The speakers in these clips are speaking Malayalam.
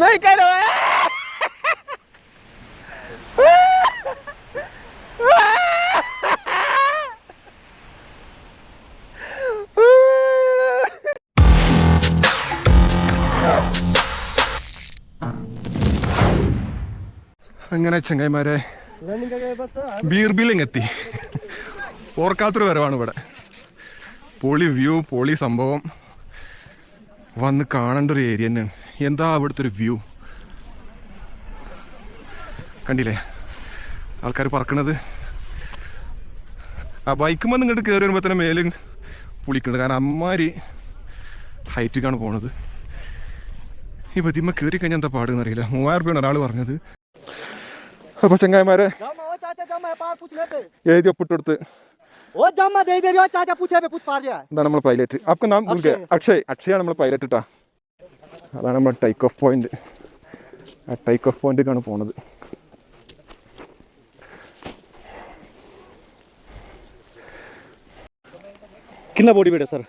നോക്കാലോ അങ്ങനെ ചങ്ങായിമാരെ? ബീർ ബില്ലിങ് എത്തി. ഓർക്കാത്തൊരു വരവാണ് ഇവിടെ. പൊളി വ്യൂ പൊളി സംഭവം. വന്ന് കാണേണ്ട ഒരു ഏരിയ തന്നെയാണ്. എന്താ അവിടുത്തെ ഒരു വ്യൂ? കണ്ടില്ലേ? ആൾക്കാർ പറക്കണത്. ആ ബൈക്കുമ്പോൾ നിങ്ങൾക്ക് കയറി വരുമ്പോൾ തന്നെ മേലും പുളിക്കുന്നുണ്ട് കാരണം അമ്മാരി ഹൈറ്റിക്കാണ് പോണത്. ഈ ബതിമ്മ കയറി കഴിഞ്ഞാൽ എന്താ പാടുന്ന അറിയില്ല. മൂവായിരം രൂപയാണ് ഒരാൾ പറഞ്ഞത്. അപ്പൊ ചെങ്ങായിമാരെ എഴുതി ഒപ്പിട്ടെടുത്ത്. എന്താണ് നമ്മൾ പൈലറ്റ് അപ്പൊ നാം അക്ഷയ്. അക്ഷയാണ് നമ്മൾ പൈലറ്റ് ഇട്ടാ അതാണ് നമ്മൾ ടേക്ക് ഓഫ് പോയിന്റ് ആ ടേക്ക് ഓഫ് പോയിന്റിലേക്കാണ് പോണത് कितना बॉडी वेट है सर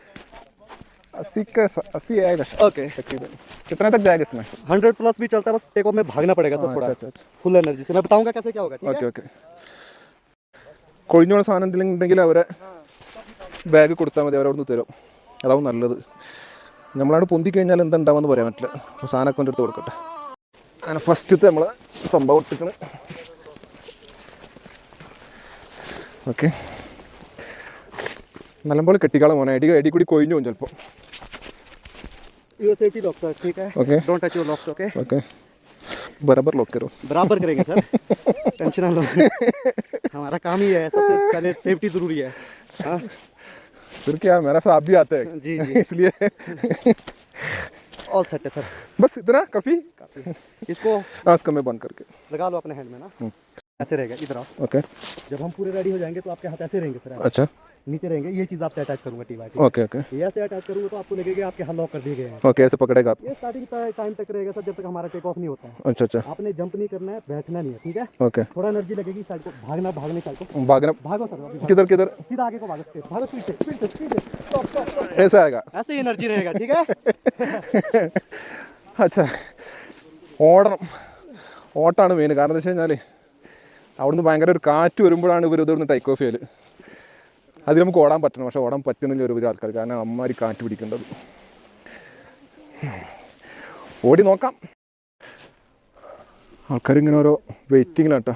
अस्सी का अस्सी आएगा ओके तकरीबन कितना तक जाएगा इसमें हंड्रेड प्लस भी चलता है बस टेक ऑफ में भागना पड़ेगा सर अच्छा थोड़ा अच्छा अच्छा फुल एनर्जी से मैं बताऊंगा कैसे क्या होगा ठीक ഓക്കെ है ഓക്കെ കൊഴിഞ്ഞോള സാധനം എന്തെങ്കിലും ഉണ്ടെങ്കിൽ അവരെ ബാഗ് കൊടുത്താൽ മതി അവരവിടെ നിന്ന് തരും അതാവും നല്ലത് നമ്മളവിടെ പൊന്തി കഴിഞ്ഞാൽ എന്താ ഉണ്ടാവുമെന്ന് പറയാൻ പറ്റില്ല അപ്പോൾ സാധനമൊക്കെ കൊണ്ട് എടുത്ത് കൊടുക്കട്ടെ അങ്ങനെ ഫസ്റ്റത്തെ നമ്മൾ സംഭവം ഇട്ടിക്കണ് ഓക്കെ നല്ലപോലെ കെട്ടിക്കാളെ മോനെ അടി അടി കൂടി കൊഴിഞ്ഞു പോകും ചിലപ്പോൾ यू सेफ्टी लॉक सर ठीक है okay don't touch your locks okay okay बराबर लॉक करो बराबर करेंगे सर टेंशन ना लो हमारा काम ही है सबसे पहले सेफ्टी जरूरी है हाँ फिर क्या मेरा साहब भी आते हैं। जी जी। इसलिए। ऑल सेट है सर बस इतना काफ़ी? काफ़ी। इसको आज कम में बंद करके। लगा लो अपने हैंड में ना। ऐसे रहेगा इधर आओ। ओके जब हम पूरे रेडी हो जाएँगे तो आपके हाथ ऐसे रहेंगे सर अच्छा। नीचे रहेंगे ये चीज़ आपसे अटैच करूंगा टी वाई ओके ओके ये ऐसे अटैच करूंगा तो आपको लगेगा आपके हाथ लॉक कर दिए गए हैं ओके ऐसे पकड़ेगा आप ये स्टार्टिंग टाइम तक रहेगा सर जब तक हमारा टेक ऑफ नहीं होता है अच्छा अच्छा आपने जंप नहीं करना है बैठना नहीं है ठीक है ओके थोड़ा एनर्जी लगेगी साइड को भागना भागने साइड को भागना भागो सर अभी भागो। किधर किधर सीधा आगे को भागो स्ट्रेट भागो स्पीड से स्पीड से स्पीड से स्टॉप स्टॉप ऐसा आएगा ऐसे ही एनर्जी रहेगा ठीक है അച്ഛാ ഓടണം ഓട്ടാണ് മെയിൻ കാരണം എന്താ വെച്ച് കഴിഞ്ഞാൽ അവിടുന്ന് ഭയങ്കര ഒരു കാറ്റ് വരുമ്പോഴാണ് ഇവർ ഇവിടുന്ന് ടേക്ക് ഓഫ് ചെയ്യൽ അതിൽ നമുക്ക് ഓടാൻ പറ്റണം. പക്ഷെ ഓടാൻ പറ്റുന്നില്ല ഒരു ആൾക്കാർ. കാരണം അമ്മാരി കാറ്റ് പിടിക്കേണ്ടത്. ഓടി നോക്കാം. ആൾക്കാർ ഇങ്ങനെ ഓരോ വെയിറ്റിങ്ങിലാട്ടോ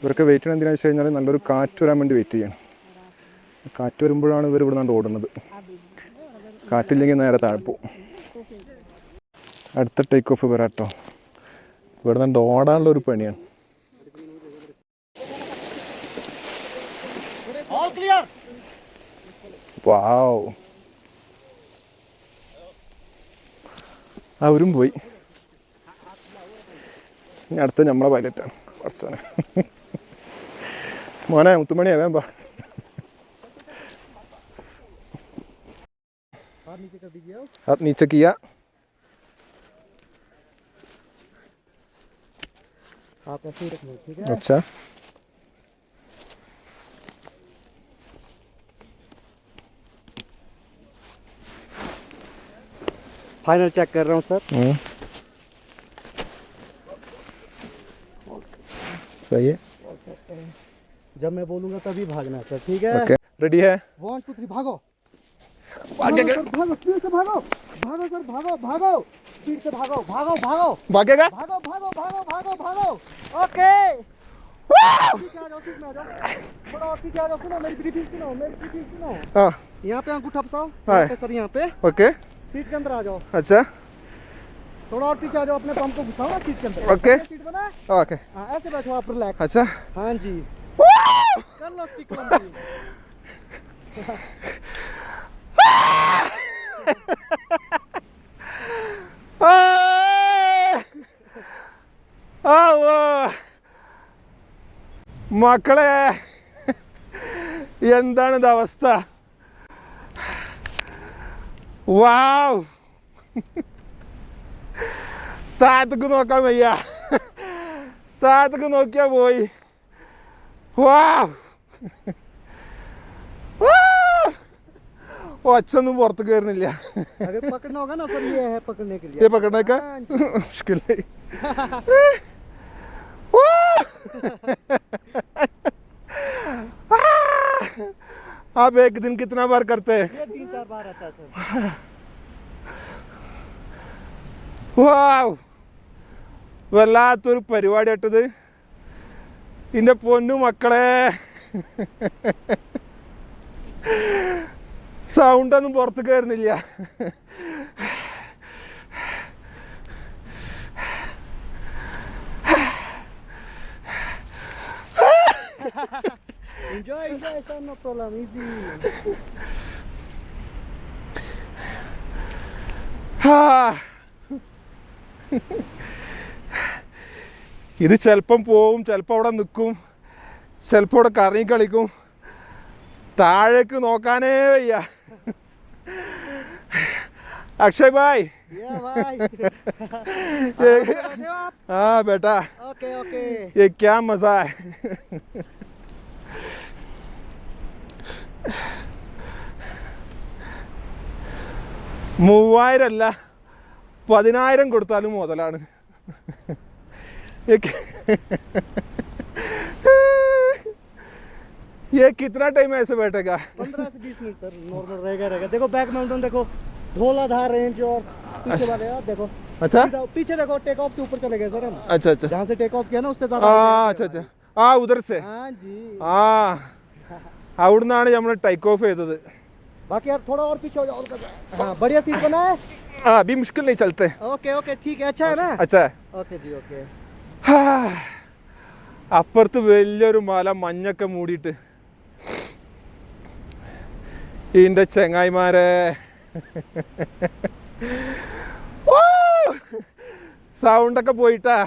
ഇവരൊക്കെ വെയിറ്റ് ചെയ്യണം എന്തിനാ വെച്ച് കഴിഞ്ഞാൽ നല്ലൊരു കാറ്റ് വരാൻ വേണ്ടി വെയിറ്റ് ചെയ്യണം. കാറ്റ് വരുമ്പോഴാണ് ഇവർ ഇവിടെ നിന്ന് ഓടുന്നത്. കാറ്റില്ലെങ്കിൽ നേരെ താഴെ പോകും അടുത്ത ടേക്ക് ഓഫ് വരാട്ടോ ഇവിടെ നിന്ന് ഓടാനുള്ള ഒരു പണിയാണ്. വാവ് അവരും പോയി ഇനി അടുത്ത നമ്മളെ പൈലറ്റാണ് കുറച്ചാണ് മോനെ മുത്തുമണിയാ വേമ്പാ हाथ नीचे कर दीजिए हाथ नीचे किया आप ऐसे ही रखना ठीक है अच्छा फाइनल चेक कर रहा हूँ सर हम्म। सही है। जब मैं बोलूँगा तभी भागना सर ठीक है? रेडी है? वन टू थ्री भागो। भागो, भागो स्पीड से भागो। भागो सर भागो भागो। स्पीड से भागो भागो भागो। भागेगा? भागो भागो भागो भागो भागो। ओके यहाँ पे अंगूठा फसाओ। यहाँ पे सर यहाँ पे। ओके सीट के अंदर आ जाओ अच्छा थोड़ा और पीछे आ जाओ अपने पंप को घुसाओ ना सीट के अंदर ओके। ऐसे सीट बना है? ओके हाँ ऐसे बैठो आप रिलैक्स अच्छा हाँ जी कर लो स्टिक लंबी ആവോ. മക്കളെ എന്താണിത് അവസ്ഥ वाव तात गुनो का भैया तात गुनो क्या बोई। वाव वो अच्छा नु वर्त करने लिया। अगर पकड़ना होगा ना तो ये है पकड़ने के लिए। ये पकड़ने का? हाँ मुश्किल है। आप एक दिन कितना बार करते हैं? ഭാരത്താസൻ വാവ് വല്ലാത്തൊരു പരിപാടി ഇട്ടത് എന്റെ പൊന്നു മക്കളെ. സൗണ്ടൊന്നും പുറത്ത് കയറുന്നില്ല enjoy, enjoy, no problem. ഇത് ചിലപ്പം പോവും ചിലപ്പോൾ അവിടെ നിൽക്കും ചിലപ്പോൾ അവിടെ കറങ്ങി കളിക്കും താഴേക്ക് നോക്കാനേ വയ്യ അക്ഷയ് ഭായ് yeah भाई ये बैठे हो आप हाँ बेटा ओके ओके ये क्या मजा है മൂവായിരം അല്ല പതിനായിരം കൊടുത്താലും മുതലാണ് ये कि- ये कितना टाइम ऐसे बैठेगा पंद्रह से बीस मिनट सर नॉर्मल रहेगा रहेगा देखो बैक माउंटेन देखो धौलाधार रेंज और पीछे वाले आप देखो अच्छा सीधा पीछे देखो टेक ऑफ के ऊपर चले गए सर हम अच्छा अच्छा जहाँ से टेक ऑफ किया ना उससे ज्यादा ആ आगे अच्छा गए अच्छा ആ ഉദർ സെ हाँ जी ആ അവിടുന്നാണ് നമ്മൾ ടേക്ക് ഓഫ് ചെയ്തത് बाकी यार थोड़ा और पीछे हो जाओ और कर दो। हाँ बढ़िया सीट बना है ആ അഭി മുഷ്കിൽ नहीं चलते ओके ओके ठीक है अच्छा है ना अच्छा है ओके जी ओके ഹാ. അപ്പുറത്ത് വലിയൊരു മല മഞ്ഞൊക്കെ മൂടിയിട്ട് ഇതിൻ്റെ ചെങ്ങായിമാരെ ഓ! സൗണ്ടൊക്കെ പോയിട്ടാ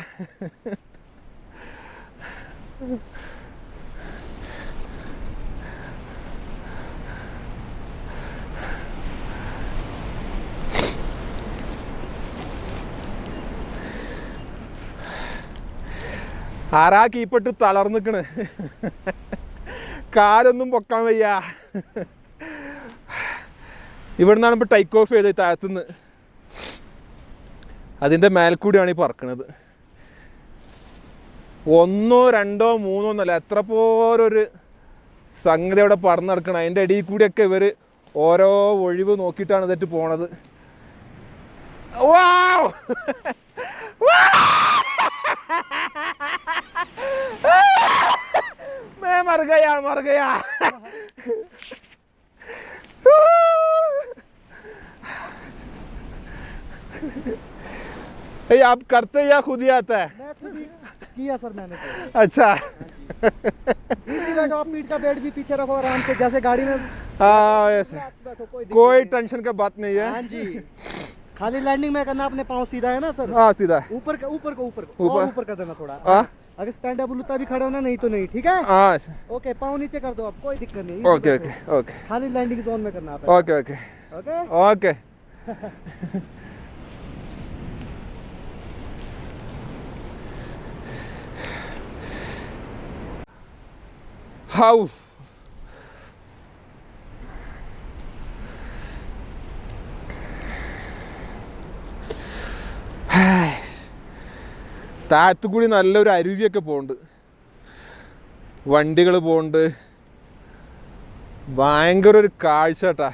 ആരാ കീപ്പിട്ട് തളർന്നിക്കണ്? കാലൊന്നും പൊക്കാൻ വയ്യ. ഇവിടുന്നാണ് ഇപ്പോൾ ടൈക്ക് ഓഫ് ചെയ്തത് താഴത്തുനിന്ന്. അതിന്റെ മേൽക്കൂടിയാണ് ഈ പറക്കണത്. ഒന്നോ രണ്ടോ മൂന്നോ എന്നല്ല എത്ര പോലൊരു സംഗതി അവിടെ പറന്ന് നടക്കണം. അതിന്റെ ഇടയിൽ കൂടിയൊക്കെ ഇവർ ഓരോ ഒഴിവ് നോക്കിയിട്ടാണ് ഇതായിട്ട് പോണത്. വാവ് मैं मर गया मर गया। ये आप करते या खुद ही आता है? मैं खुद ही किया सर मैंने तो। अच्छा। आप पीठ का बेड भी पीछे रखो आराम से जैसे गाड़ी में हाँ ऐसे। कोई है। टेंशन का बात नहीं है हाँ। है जी। खाली लैंडिंग में करना अपने पाँव सीधा है ना सर? हाँ सीधा ऊपर का ऊपर को ऊपर को। ऊपर। ऊपर कर देना थोड़ा। हाँ। अगर स्टैंड अप उल्टा भी खड़े होना नहीं तो नहीं ठीक है? हाँ ओके पाँव नीचे कर दो आप कोई दिक्कत नहीं ओके ओके ओके खाली लैंडिंग जोन में करना आप okay okay okay okay how താഴത്തുകൂടി നല്ലൊരു അരുവിയൊക്കെ പോകുന്നുണ്ട് വണ്ടികൾ പോകുന്നുണ്ട് ഭയങ്കര ഒരു കാഴ്ച കേട്ടാ.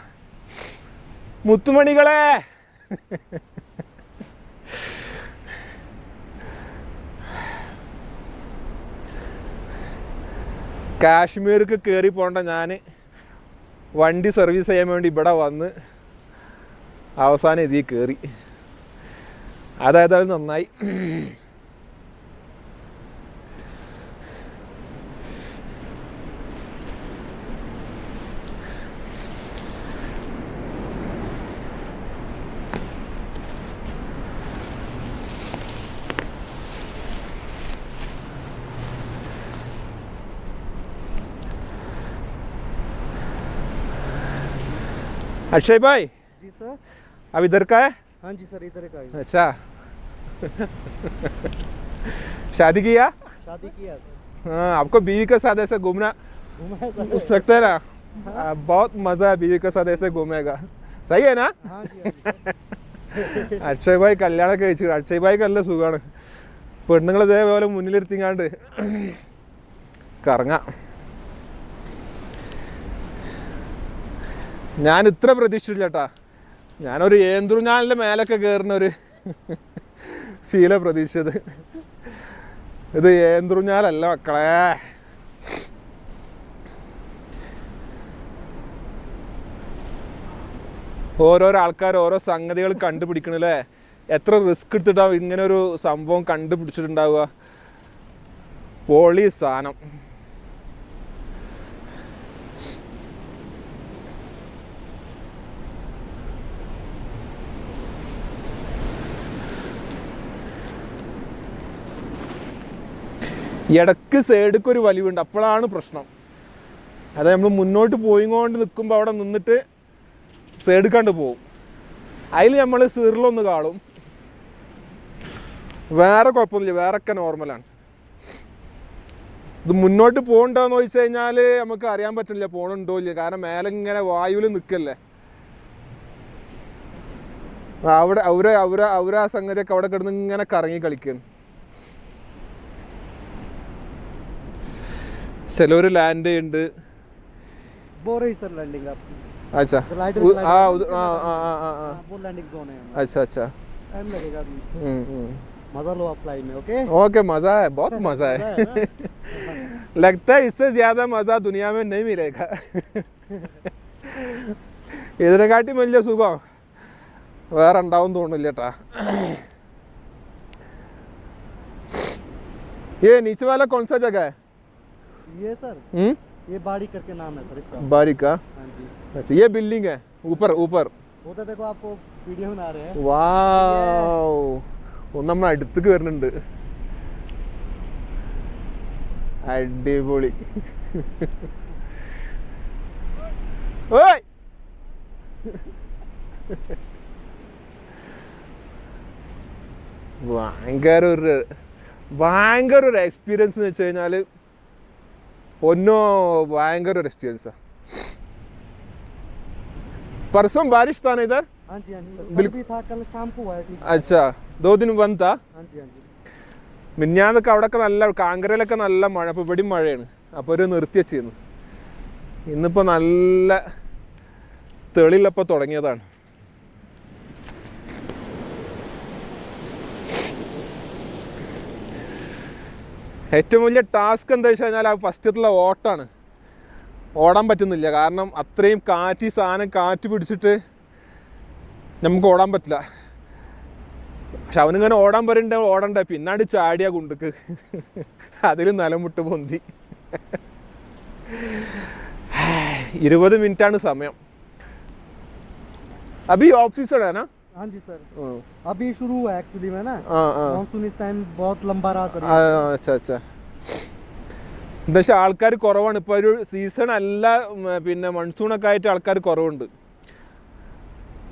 മുത്തുമണികളെ! കാശ്മീർക്ക് കയറി പോണ്ട ഞാൻ വണ്ടി സർവീസ് ചെയ്യാൻ വേണ്ടി ഇവിടെ വന്ന് അവസാനം ഇതിൽ കയറി അതായത് അത് നന്നായി अक्षय भाई जी सर अब इधर का है हाँ जी सर इधर का ही। अच्छा शादी किया शादी किया सर हाँ आपको बीवी के साथ ऐसे घूमना घुमाया उस सर सकते है ना आ, बहुत मजा है बीवी के साथ ऐसे घूमेगा सही है ना हाँ जी हाँ जी അക്ഷയ് ഭായ് കല്യാണം കഴിച്ചു അക്ഷയ് ഭായിക്ക് നല്ല സുഖമാണ് പെണ്ണുങ്ങൾ ഇതേപോലെ മുന്നിലിരുത്തിങ്ങാണ്ട് കറങ്ങാം ഞാൻ ഇത്ര പ്രതീക്ഷിച്ചില്ല ചേട്ടാ ഞാനൊരു ഏന്തുറുഞ്ഞാലിന്റെ മേലൊക്കെ കയറുന്ന ഒരു ഫീല പ്രതീക്ഷിച്ചത്. ഇത് ഏന്തുറുഞ്ഞാലല്ല മക്കളെ. ഓരോരോ ആൾക്കാർ ഓരോ സംഗതികൾ കണ്ടുപിടിക്കണല്ലേ എത്ര റിസ്ക് എടുത്തിട്ടാവും ഇങ്ങനെ ഒരു സംഭവം കണ്ടുപിടിച്ചിട്ടുണ്ടാവുക? പൊളി സാധനം. ഇടയ്ക്ക് സൈഡിക്ക് ഒരു വലിവുണ്ട്. അപ്പോഴാണ് പ്രശ്നം. അത് നമ്മൾ മുന്നോട്ട് പോയിക്കൊണ്ട് നിൽക്കുമ്പോൾ അവിടെ നിന്നിട്ട് സൈഡ് കണ്ട് പോവും. അതിൽ നമ്മൾ സീറിലൊന്ന് കാണും. വേറെ കുഴപ്പമൊന്നുമില്ല. വേറെ ഒക്കെ നോർമലാണ് ഇത് മുന്നോട്ട് പോകണ്ടോയെന്ന് ചോദിച്ചു കഴിഞ്ഞാൽ നമുക്ക് അറിയാൻ പറ്റില്ല പോകണുണ്ടോ ഇല്ല കാരണം മേലെ ഇങ്ങനെ വായുവിൽ നിൽക്കല്ലേ അവിടെ അവരെ അവരെ അവരെ സംഗതിയൊക്കെ അവിടെ കിടന്ന് ഇങ്ങനെ കറങ്ങി കളിക്കുകയാണ് ചിലവർ ലാൻഡ് ചെയ്യുന്നുണ്ട് वो रही सर लैंडिंग आपकी अच्छा Glider- उ- glider हाँ नीचे उधर- हाँ लगा हाँ हाँ हाँ हाँ, हाँ वो लैंडिंग जोन है अच्छा अच्छा टाइम लगेगा अभी हम्म हम्म मजा लो आप फ्लाई में ओके ओके मजा है बहुत मजा है लगता है इससे ज्यादा मजा दुनिया में नहीं मिलेगा ഇതിനെക്കാട്ടി വലിയ സുഖം വേറെ ഉണ്ടാവും തോന്നില്ല ചേട്ടാ ये नीचे वाला कौन सा जगह है ये सर हम्म ये बाड़ी करके नाम है सर इसका बारी का हाँ जी अच्छा ये बिल्डिंग है ऊपर ऊपर वो तो देखो आपको वीडियो बना रहे हैं വാവ് ഒന്ന് നമ്മൾ അടുത്തേക്ക് വരുന്നുണ്ട് അടിപൊളി ഓയ് ഭയങ്കര ഒരു ഭയങ്കര ഒരു എക്സ്പീരിയൻസ് എന്ന് വെച്ച് കഴിഞ്ഞാൽ ഒന്നോ ഭയങ്കര ഒരു എക്സ്പീരിയൻസാ परसों बारिश था ना इधर हाँ जी हाँ जी सर कल बिल्कुल- भी था कल शाम को हुआ है ठीक अच्छा दो दिन बंद था हाँ जी हाँ जी മിന്നാന്നൊക്കെ അവിടെയൊക്കെ നല്ല കാങ്കരയിലൊക്കെ നല്ല മഴ അപ്പോൾ ഇവിടെയും മഴയാണ് അപ്പോൾ ഒരു നിർത്തി വെച്ചിരുന്നു ഇന്നിപ്പോൾ നല്ല തെളിയിലപ്പോൾ തുടങ്ങിയതാണ് ഏറ്റവും വലിയ ടാസ്ക് എന്താ വെച്ച് കഴിഞ്ഞാൽ ആ ഫസ്റ്റത്തുള്ള ഓട്ടാണ്. ഓടാൻ പറ്റുന്നില്ല. കാരണം അത്രയും കാറ്റ് ഈ സാധനം കാറ്റ് പിടിച്ചിട്ട് നമുക്ക് ഓടാൻ പറ്റില്ല. പക്ഷെ അവനിങ്ങനെ ഓടാൻ പറയണ്ട ഓടണ്ട. പിന്നാണ്ട് ചാടിയ കുണ്ടുക്ക് അതിൽ നിലമുട്ട് പൊന്തി. ഇരുപത് മിനിറ്റാണ് സമയം. അബി ഓഫ് സീസൺ ആണ് हाँ जी सर अभी शुरू हुआ एक्चुअली में ना ആ ആ मानसून इस टाइम बहुत लंबा रहा सर ആ, അച്ഛാ അച്ഛാ എന്താ വെച്ചാൽ ആൾക്കാർ കുറവാണ് ഇപ്പോൾ ഒരു സീസൺ അല്ല ഉം, പിന്നെ മൺസൂണൊക്കെ ആയിട്ട് ആൾക്കാർ കുറവുണ്ട്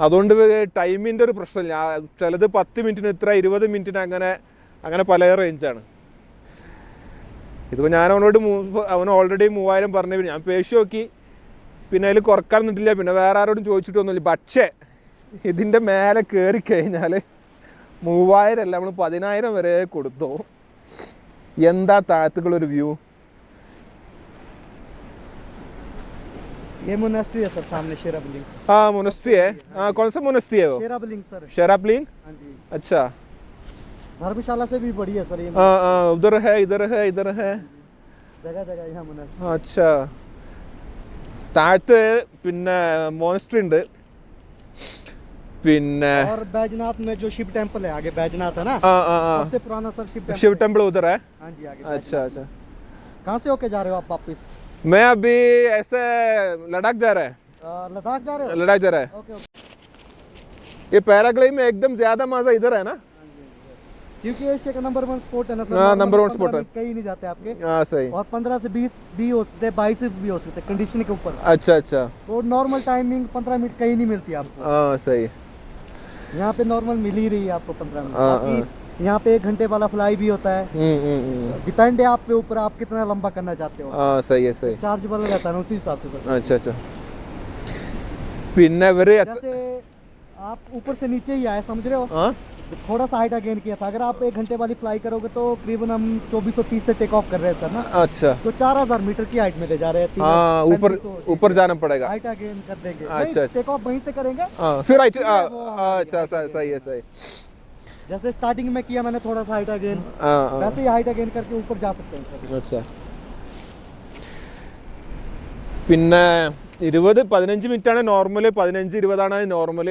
അതുകൊണ്ട് ടൈമിൻ്റെ ഒരു പ്രശ്നമില്ല ആ, ചിലത് പത്ത് മിനിറ്റിന് ഇത്ര ഇരുപത് മിനിറ്റിന് അങ്ങനെ അങ്ങനെ പല റേഞ്ചാണ് ഇതിപ്പോൾ ഞാൻ അവനോട് മൂ- അവൻ ഓൾറെഡി മൂവായിരം പറഞ്ഞു ഞാൻ പേശി നോക്കി പിന്നെ അതിൽ കുറക്കാൻ നിന്നിട്ടില്ല പിന്നെ വേറെ ആരോടും ചോദിച്ചിട്ടൊന്നുമില്ല പക്ഷേ ഇതിൻ്റെ മേലെ കയറി കഴിഞ്ഞാൽ മൂവായിരം അല്ല നമ്മൾ പതിനായിരം വരെ കൊടുത്തു എന്താ താഴത്തുകളൊരു വ്യൂ ये मोनेस्ट्री है सर सामने शेरा बिल्डिंग हाँ मोनेस्ट्री है हाँ कौन सा मोनेस्ट्री है वो शेरा बिल्डिंग सर शराबलिंग हाँ जी अच्छा धर्मशाला से भी बड़ी है सर ये हाँ हाँ उधर है इधर है इधर है जगह जगह यहाँ मोनेस्ट्री अच्छा താഴത്ത് പിന്നെ മോണസ്ട്രി ഉണ്ട് पिन में जो शिव टेंपल है ना? हाँ, हाँ, हाँ। सबसे पुराना उधर है? हाँ अच्छा, अच्छा। से होके जा रहे हो आप वापस? में एकदम ज़्यादा मज़ा इधर है ना? क्योंकि एशिया का नंबर वन स्पोर्ट है ना सर नंबर वन स्पोर्ट है। कहीं नहीं जाते आपके। हाँ सही। और पंद्रह से बीस भी हो सकते बाईस भी हो सकते कंडीशन के ऊपर। अच्छा अच्छा। और नॉर्मल टाइमिंग पंद्रह मिनट कहीं नहीं मिलती आपको। हाँ सही। यहाँ पे नॉर्मल मिल ही रही है आपको पंद्रह मिनट हाँ, बाकी यहाँ पे एक घंटे वाला फ्लाई भी होता है हम्म, हम्म, हम्म। डिपेंड है आप पे ऊपर आप कितना लंबा करना चाहते हो ആ സഹി സഹി चार्जेबल रहता है ना उसी हिसाब से फिर। അച്ഛാ അച്ഛാ പിന്നെ ഇവര് എത്ര- जैसे आप ऊपर से नीचे ही आए समझ रहे हो ആ थोड़ा सा हाइट गेन किया था अगर आप एक घंटे वाली फ्लाई करोगे तो करीबन हम चौबीस सौ तीस से टेक ऑफ कर रहे हैं सर ना अच्छा तो चार हजार मीटर की हाइट में ले जा रहे हैं हाँ ऊपर ऊपर जाना पड़ेगा हाइट गेन कर देंगे अच्छा, अच्छा। टेक ऑफ वहीं से करेंगे हाँ फिर राइट फिर हाँ वो हाँ, हमारी अच्छा सही सही है सही जैसे स्टार्टिंग में किया मैंने थोड़ा सा हाइट गेन हाँ हाँ वैसे ही हाइट गेन करके ऊपर जा सकते हैं सर അച്ഛാ പിന്നെ ഇരുപത് പതിനഞ്ച് മിനിറ്റാണ് നോർമൽ പതിനഞ്ച് ഇരുപതാണ് നോർമൽ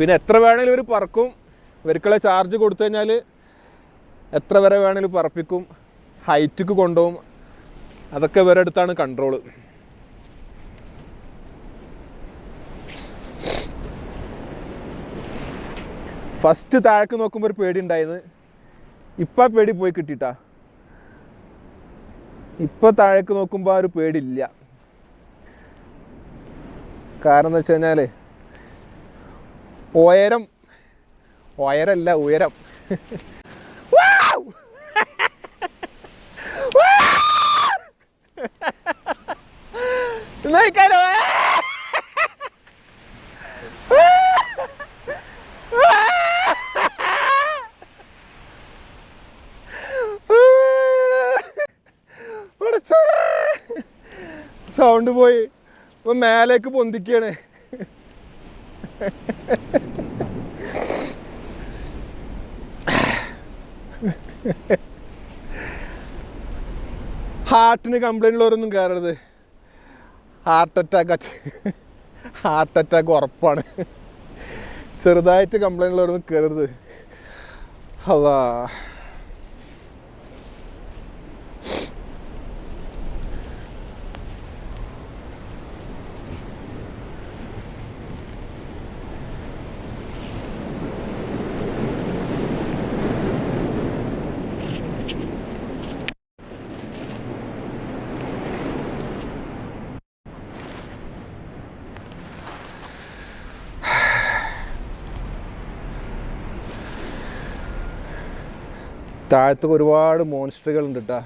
പിന്നെ എത്ര വേണേലും ഒരു പറക്കും. ഇവർക്കുള്ള ചാർജ് കൊടുത്തു കഴിഞ്ഞാൽ എത്ര വരെ വേണേലും പറപ്പിക്കും. ഹൈറ്റിക്ക് കൊണ്ടുപോകും. അതൊക്കെ ഇവരുടെ അടുത്താണ് കൺട്രോൾ ഫസ്റ്റ് താഴേക്ക് നോക്കുമ്പോൾ ഒരു പേടി ഉണ്ടായിരുന്നു ഇപ്പം പേടി പോയി കിട്ടിട്ടാ. ഇപ്പൊ താഴേക്ക് നോക്കുമ്പോൾ ആ ഒരു പേടിയില്ല. കാരണം എന്ന് വെച്ച് കഴിഞ്ഞാൽ ഉയരം. ഉയരല്ല ഉയരം. സൗണ്ട് പോയി. ഇപ്പൊ മേലേക്ക് പൊന്തിക്കാണ്. ഹാർട്ടിന് കംപ്ലൈന്റ് ഉള്ളവരൊന്നും കയറരുത് ഹാർട്ട് അറ്റാക്ക് ഹാർട്ട് അറ്റാക്ക് ഉറപ്പാണ്. ചെറുതായിട്ട് കംപ്ലൈന്റ് ഉള്ളവരൊന്നും കയറരുത് അതാ താഴത്തൊക്കെ ഒരുപാട് മോൺസ്റ്ററുകൾ ഉണ്ട് കേട്ടാ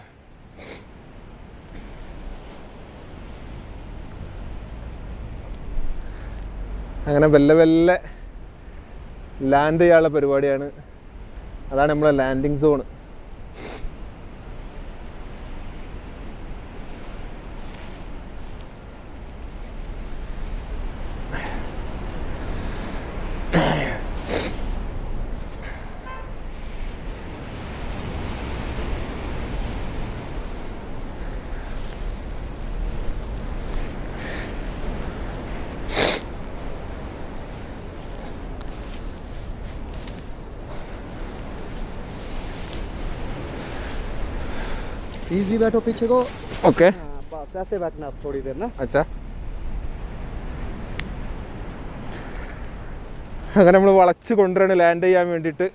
അങ്ങനെ വെല്ല വെല്ല ലാൻഡ് ചെയ്യാനുള്ള പരിപാടിയാണ്. അതാണ് നമ്മളെ ലാൻഡിങ് സോൺ इजी बैठो पीछे को ഓക്കെ हाँ, बस ऐसे बैठना आप थोड़ी देर ना അച്ഛാ അങ്ങനെ നമ്മൾ വളച്ച് കൊണ്ടുവരാണ് ലാൻഡ് ചെയ്യാൻ വേണ്ടിയിട്ട്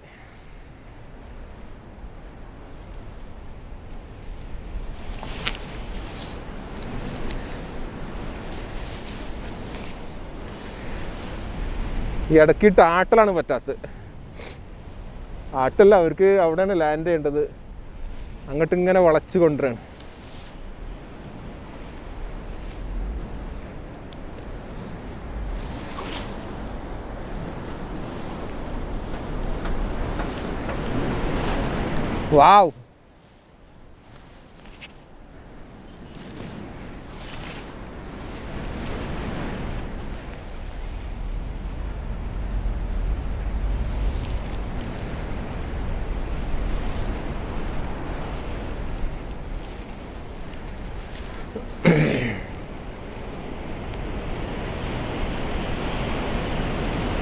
ഈ ഇടക്കിട്ട് ആട്ടലാണ് പറ്റാത്തത് ആട്ടല്ല അവർക്ക് അവിടെയാണ് ലാൻഡ് ചെയ്യേണ്ടത് അങ്ങോട്ട് ഇങ്ങനെ വളച്ച് കൊണ്ടുവരാണ്. വാവ്.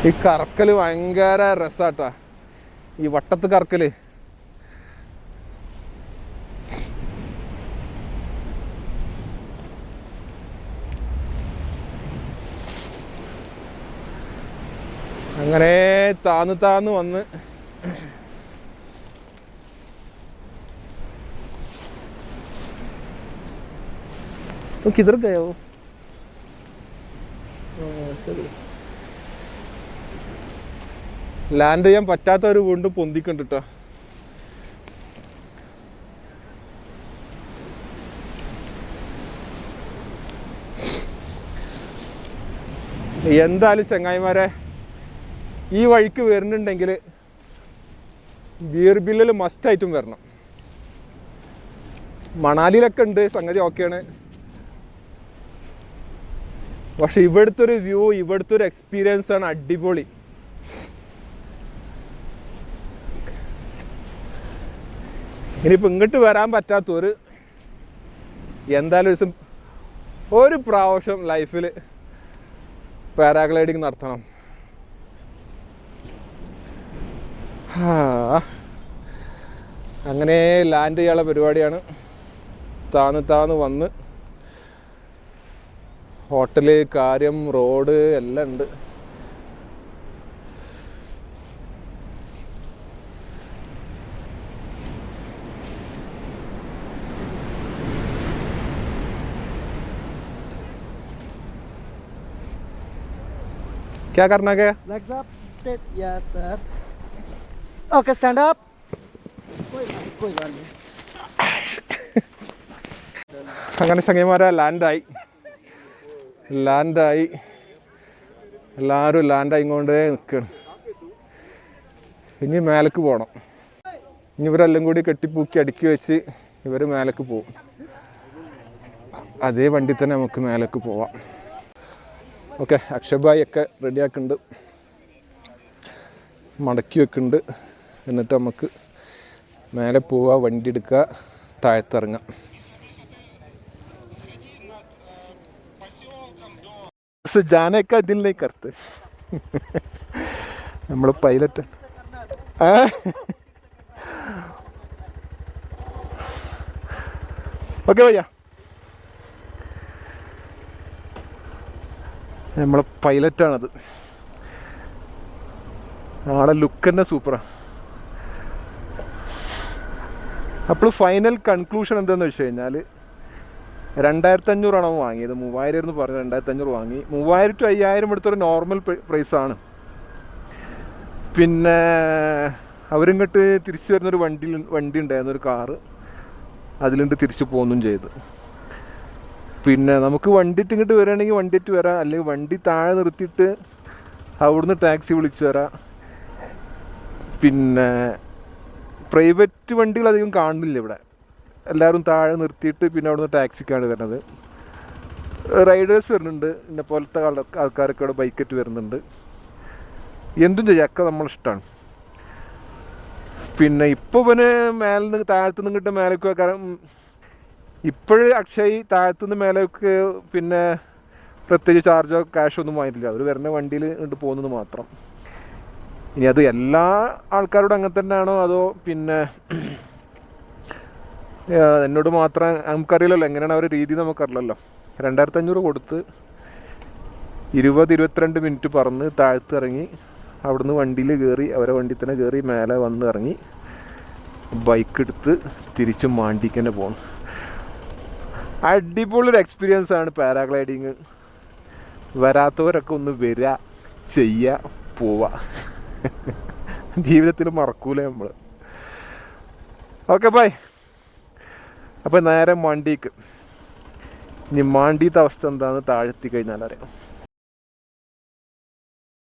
ഈ കറക്കൽ ഭയങ്കര രസാട്ടാ. ഈ വട്ടത്ത് കറക്കൽ. അങ്ങനെ താന്ന് താന്ന് വന്ന്. കിതർ ഗയോ ശരി. ലാൻഡ് ചെയ്യാൻ പറ്റാത്തവർ വീണ്ടും പൊന്തിക്കുന്നുണ്ട് കേട്ടോ എന്തായാലും ചങ്ങായിമാരെ ഈ വഴിക്ക് വരുന്നുണ്ടെങ്കിൽ ബീർബില്ലിൽ മസ്റ്റ് മസ്റ്റായിട്ടും വരണം. മണാലിയിലൊക്കെ ഉണ്ട് സംഗതി ഓക്കെയാണ് പക്ഷെ ഇവിടുത്തെ ഒരു വ്യൂ ഇവിടുത്തെ ഒരു എക്സ്പീരിയൻസ് ആണ് അടിപൊളി. ഇനിയിപ്പോൾ ഇങ്ങോട്ട് വരാൻ പറ്റാത്തവർ എന്തായാലും ഒരു ദിവസം ഒരു പ്രാവശ്യം ലൈഫിൽ പാരാഗ്ലൈഡിങ് നടത്തണം. അങ്ങനെ ലാൻഡ് ചെയ്യാനുള്ള പരിപാടിയാണ്. താന്ന് താന്ന് വന്ന്. ഹോട്ടൽ കാര്യം റോഡ് എല്ലാം ഉണ്ട്. क्या करना क्या Legs up, straight. Yes, sir. Okay, stand up. कोई बात नहीं, कोई बात नहीं. അങ്ങനെ ചങ്ങന്മാരെ ലാൻഡായി ലാൻഡായി എല്ലാവരും ലാൻഡായി കൊണ്ടേ നിൽക്കണം ഇനി മേലേക്ക് പോകണം ഇനി ഇവരെല്ലാം കൂടി കെട്ടിപ്പൂക്കി അടുക്കി വെച്ച് ഇവർ മേലേക്ക് പോകും അതേ വണ്ടി തന്നെ നമുക്ക് മേലേക്ക് പോവാം ഓക്കെ അക്ഷബായി ഒക്കെ റെഡിയാക്കുന്നുണ്ട്. മടക്കി വെക്കുന്നുണ്ട്. എന്നിട്ട് നമുക്ക് മേലെ പോവുക വണ്ടി എടുക്കുക താഴത്തിറങ്ങാം. ജാനയൊക്കെ അതിലേക്ക് അർത്ത്. നമ്മൾ പൈലറ്റ്. ഓക്കെ വയ്യ. നമ്മളെ പൈലറ്റാണത് ആളെ ലുക്ക് തന്നെ സൂപ്പറാ അപ്പോൾ ഫൈനൽ കൺക്ലൂഷൻ എന്താണെന്ന് വെച്ച് കഴിഞ്ഞാൽ രണ്ടായിരത്തി അഞ്ഞൂറാണ് അവൻ വാങ്ങിയത്. മൂവായിരം എന്ന് പറഞ്ഞു രണ്ടായിരത്തി അഞ്ഞൂറ് വാങ്ങി. മൂവായിരം ടു അയ്യായിരം എടുത്തൊരു നോർമൽ പ്രൈസാണ് പിന്നെ അവരിങ്ങോട്ട് തിരിച്ചു വരുന്നൊരു വണ്ടി വണ്ടി ഉണ്ടായിരുന്നൊരു കാറ്. അതിലുണ്ട് തിരിച്ചു പോകുന്നും ചെയ്ത്. പിന്നെ നമുക്ക് വണ്ടിയിട്ട് ഇങ്ങോട്ട് വരികയാണെങ്കിൽ വണ്ടിയിട്ട് വരാം. അല്ലെങ്കിൽ വണ്ടി താഴെ നിർത്തിയിട്ട് അവിടുന്ന് ടാക്സി വിളിച്ചു വരാം. പിന്നെ പ്രൈവറ്റ് വണ്ടികൾ അധികം കാണുന്നില്ല ഇവിടെ. എല്ലാവരും താഴെ നിർത്തിയിട്ട് പിന്നെ അവിടുന്ന് ടാക്സിക്കാണ് വരുന്നത്. റൈഡേഴ്സ് വരുന്നുണ്ട്. എന്നെ പോലത്തെ ആൾ- ആൾക്കാരൊക്കെ ഇവിടെ ബൈക്കറ്റ് വരുന്നുണ്ട്. എന്തും ചെയ്യാം. ഒക്കെ നമ്മളിഷ്ടമാണ് പിന്നെ ഇപ്പോൾ പിന്നെ മേലെ നിന്ന് താഴത്തു നിന്ന് കിട്ടുന്ന മേലേക്ക് ഇപ്പോഴ് അക്ഷയ് താഴത്തുനിന്ന് മേലേക്ക് പിന്നെ പ്രത്യേകിച്ച് ചാർജോ ക്യാഷോ ഒന്നും വാങ്ങിയിട്ടില്ല. അവർ വരുന്ന വണ്ടിയിൽ ഇങ്ങോട്ട് പോകുന്നത് മാത്രം. ഇനി അത് എല്ലാ ആൾക്കാരോടും അങ്ങനെ തന്നെയാണോ? അതോ പിന്നെ എന്നോട് മാത്രം നമുക്കറിയില്ലല്ലോ. എങ്ങനെയാണ് അവരുടെ രീതി നമുക്കറിയില്ലല്ലോ. രണ്ടായിരത്തി അഞ്ഞൂറ് കൊടുത്ത് ഇരുപത് ഇരുപത്തിരണ്ട് മിനിറ്റ് പറന്ന് താഴ്ത്ത് ഇറങ്ങി അവിടുന്ന് വണ്ടിയിൽ കയറി അവരെ വണ്ടി തന്നെ കയറി മേലെ വന്ന് ഇറങ്ങി ബൈക്ക് എടുത്ത് തിരിച്ച് മാണ്ടിക്ക് തന്നെ പോകണം അടിപൊളി ഒരു എക്സ്പീരിയൻസ് ആണ് പാരാഗ്ലൈഡിങ് വരാത്തവരൊക്കെ ഒന്ന് വരിക ചെയ്യുക പോവുക ജീവിതത്തിൽ മറക്കൂല നമ്മൾ ഓക്കെ ബൈ അപ്പോൾ നേരെ മാണ്ടിക്ക്. ഇനി മാണ്ടിയത്തെ അവസ്ഥ എന്താണെന്ന് താഴ്ത്തി കഴിഞ്ഞാൽ അറിയാം